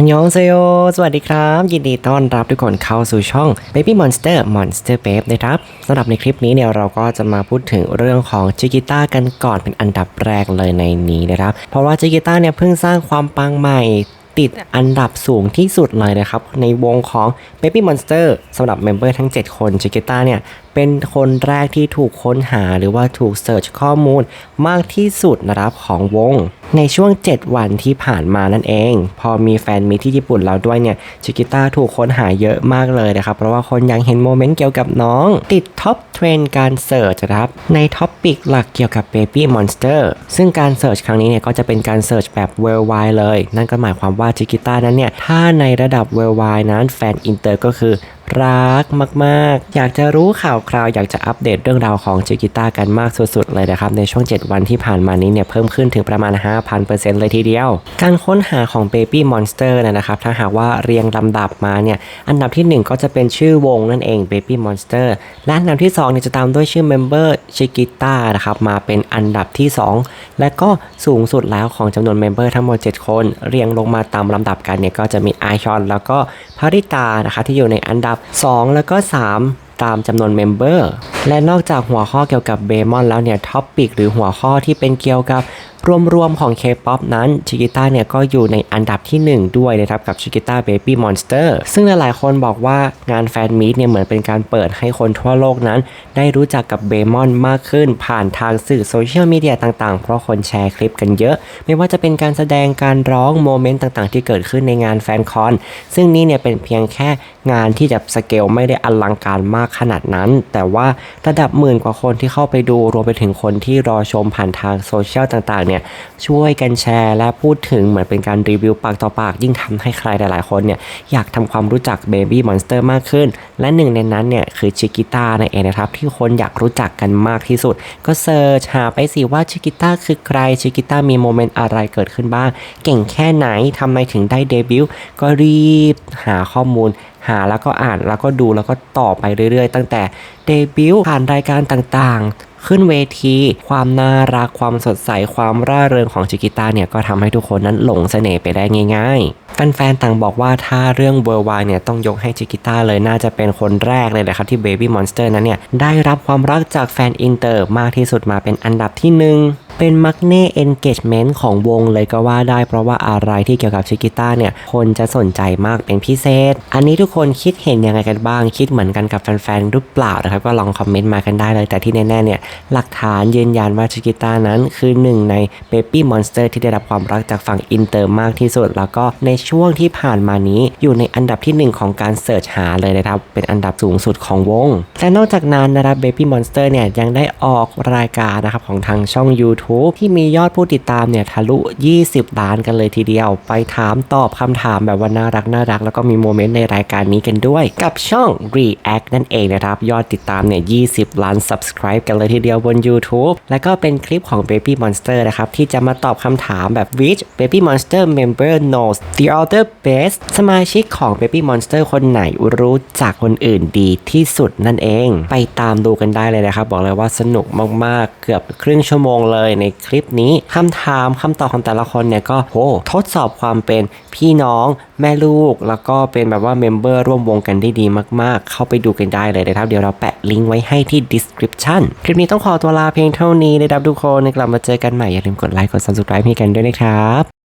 ฮันยองเซโย สวัสดีครับ ยินดีต้อนรับทุกคนเข้าสู่ช่อง Baby Monster Monster Babe นะครับสำหรับในคลิปนี้เนี่ยเราก็จะมาพูดถึงเรื่องของจิกิต้ากันก่อนเป็นอันดับแรกเลยในนี้นะครับ เพราะว่าจิกิต้าเนี่ยเพิ่งสร้างความปังใหม่ติดอันดับสูงที่สุดเลยนะครับ ในวงของ Baby Monster สำหรับเมมเบอร์ทั้ง 7 คนจิกิต้าเนี่ย เป็นคนแรกที่ถูกค้นหาหรือว่าถูกเสิร์ชข้อมูลมากที่สุดนะครับของวง ในช่วง 7 วันที่ผ่านมานั่นเอง พอมีแฟนมีที่ญี่ปุ่นแล้วด้วยเนี่ยชิกิต้าถูกค้นหาเยอะมากเลยนะครับ เพราะว่าคนยังเห็นโมเมนต์เกี่ยวกับน้อง ติดท็อปเทรนการเสิร์ชนะครับในท็อปปิกหลักเกี่ยวกับ Baby Monster ซึ่งการเสิร์ชครั้งนี้เนี่ยก็จะเป็นการเสิร์ชแบบ worldwide เลย นั่นก็หมายความว่าชิกิต้านั้นเนี่ยถ้าในระดับ worldwide นั้นแฟนอินเตอร์ก็คือ รักมาก ๆ อยากจะรู้ข่าวคราวอยากจะอัปเดตเรื่องราวของจิกิต้ากันมากสุด ๆ เลยนะครับ ในช่วง 7 วันที่ผ่านมานี้เนี่ยเพิ่มขึ้นถึงประมาณ 5,000%เลยทีเดียว การค้นหาของ Baby Monster นยนะครับถ้าหากว่าเรียงลำดับมาเนี่ยอันดับที่ 1 ก็จะเป็นชื่อวงนั่นเอง Baby Monster และอันดับที่2เนี่ยจะตามด้วยชื่อ Member ชิกิต้านะครับมาเป็นอันดับที่ 2 และก็สูงสุดแล้วของจำนวนเมมเบอร์ทั้งหมด 7 คน เรียงลงมาตามลำดับกันเนี่ยก็จะมีไอชอนแล้วก็พาริตานะคะที่อยู่ในอันดับ2 แล้วก็ 3 ตามจำนวนเมมเบอร์ และนอกจากหัวข้อเกี่ยวกับเบมอนแล้วเนี่ยท็อปปิกหรือหัวข้อที่เป็นเกี่ยวกับรวมๆของ K-POP นั้นชิกิต้าเนี่ยก็อยู่ในอันดับที่ 1 ด้วยนะครับกับชิกิต้า Baby Monster ซึ่งหลายๆคนบอกว่างานแฟนมีตเนี่ยเหมือนเป็นการเปิดให้คนทั่วโลกนั้น ได้รู้จักกับเบมอนมากขึ้น ผ่านทางสื่อโซเชียลมีเดียต่างๆ เพราะคนแชร์คลิปกันเยอะ ไม่ว่าจะเป็นการแสดงการร้องโมเมนต์ต่างๆ ที่เกิดขึ้นในงานแฟนคอน ซึ่งนี่เนี่ยเป็นเพียงแค่งานที่จะสเกลไม่ได้อลังการมากขนาดนั้น แต่ว่าระดับหมื่นกว่าคนที่เข้าไปดูรวมไปถึงคนที่รอชมผ่านทางโซเชียลต่างๆเนี่ยช่วยกันแชร์และพูดถึงเหมือนเป็นการรีวิวปากต่อปาก ยิ่งทำให้ใครหลายๆคนเนี่ยอยากทำความรู้จัก Baby Monster มากขึ้น และหนึ่งในนั้นเนี่ยคือชิกิต้านั่นเองนะครับที่คนอยากรู้จักกันมากที่สุด ก็เซิร์ชหาไปสิว่าชิกิต้าคือใครชิกิต้ามีโมเมนต์อะไรเกิดขึ้นบ้าง เก่งแค่ไหนทำไมถึงได้เดบิวต์ก็รีบหาข้อมูล หาแล้วก็อ่านแล้วก็ดูแล้วก็ต่อไปเรื่อยๆ ตั้งแต่เดบิวต์ผ่านรายการต่างๆ ขึ้นเวที ความน่ารักความสดใสความร่าเริงของจิกิต้าเนี่ยก็ทำให้ทุกคนนั้นหลงเสน่ห์ไปได้ง่ายๆแฟนๆต่างบอกว่าถ้าเรื่องเวอร์วายเนี่ยต้องยกให้จิกิต้าเลยน่าจะเป็นคนแรกเลยแหละครับที่ Baby Monster นั้นเนี่ยได้รับความรักจากแฟนอินเตอร์มากที่สุดมาเป็นอันดับที่หนึ่ง เป็นมักเน่เอนเกจเมนต์ของวงเลยก็ว่าได้เพราะว่าอะไรที่เกี่ยวกับชิกิต้าเนี่ย คนจะสนใจมากเป็นพิเศษ อันนี้ทุกคนคิดเห็นยังไงกันบ้าง คิดเหมือนกันกับแฟนๆหรือเปล่านะครับ ก็ลองคอมเมนต์มากันได้เลย แต่ที่แน่ๆเนี่ย หลักฐานยืนยันว่าชิกิต้านั้นคือหนึ่งใน Baby Monster ที่ได้รับความรักจากฝั่งอินเตอร์มากที่สุด แล้วก็ในช่วงที่ผ่านมานี้อยู่ในอันดับที่หนึ่งของการเสิร์ชหาเลยนะครับ เป็นอันดับสูงสุดของวง และนอกจากนั้นนะครับ Baby Monster เนี่ยยังได้ออกรายการนะครับของทางช่อง YouTube YouTube ที่มียอดผู้ติดตามเนี่ยทะลุ 20 ล้านกันเลยทีเดียว ไปถามตอบคำถามแบบว่าน่ารักน่ารักแล้วก็มีโมเมนต์ในรายการนี้กันด้วย กับช่อง React นั่นเองนะครับ ยอดติดตามเนี่ย 20 ล้าน Subscribe กันเลยทีเดียวบน YouTube แล้วก็เป็นคลิปของ Baby Monster นะครับที่จะมาตอบคำถามแบบ which Baby Monster member knows the other best สมาชิกของ Baby Monster คนไหนรู้จักคนอื่นดีที่สุดนั่นเอง ไปตามดูกันได้เลยนะครับ บอกเลยว่าสนุกมากๆ เกือบครึ่งชั่วโมงเลยในคลิปนี้คำถามคำตอบของแต่ละคนเนี่ยก็โหทดสอบความเป็นพี่น้องแม่ลูก แล้วก็เป็นแบบว่าเมมเบอร์ร่วมวงกันได้ดีมากๆ เข้าไปดูกันได้เลยนะครับ เดี๋ยวเราแปะลิงก์ไว้ให้ที่ description คลิปนี้ต้องขอตัวลาเพียงเท่านี้นะครับทุกคนกลับมาเจอกันใหม่อย่าลืมกดไลค์กด subscribe ให้กันด้วยนะครับ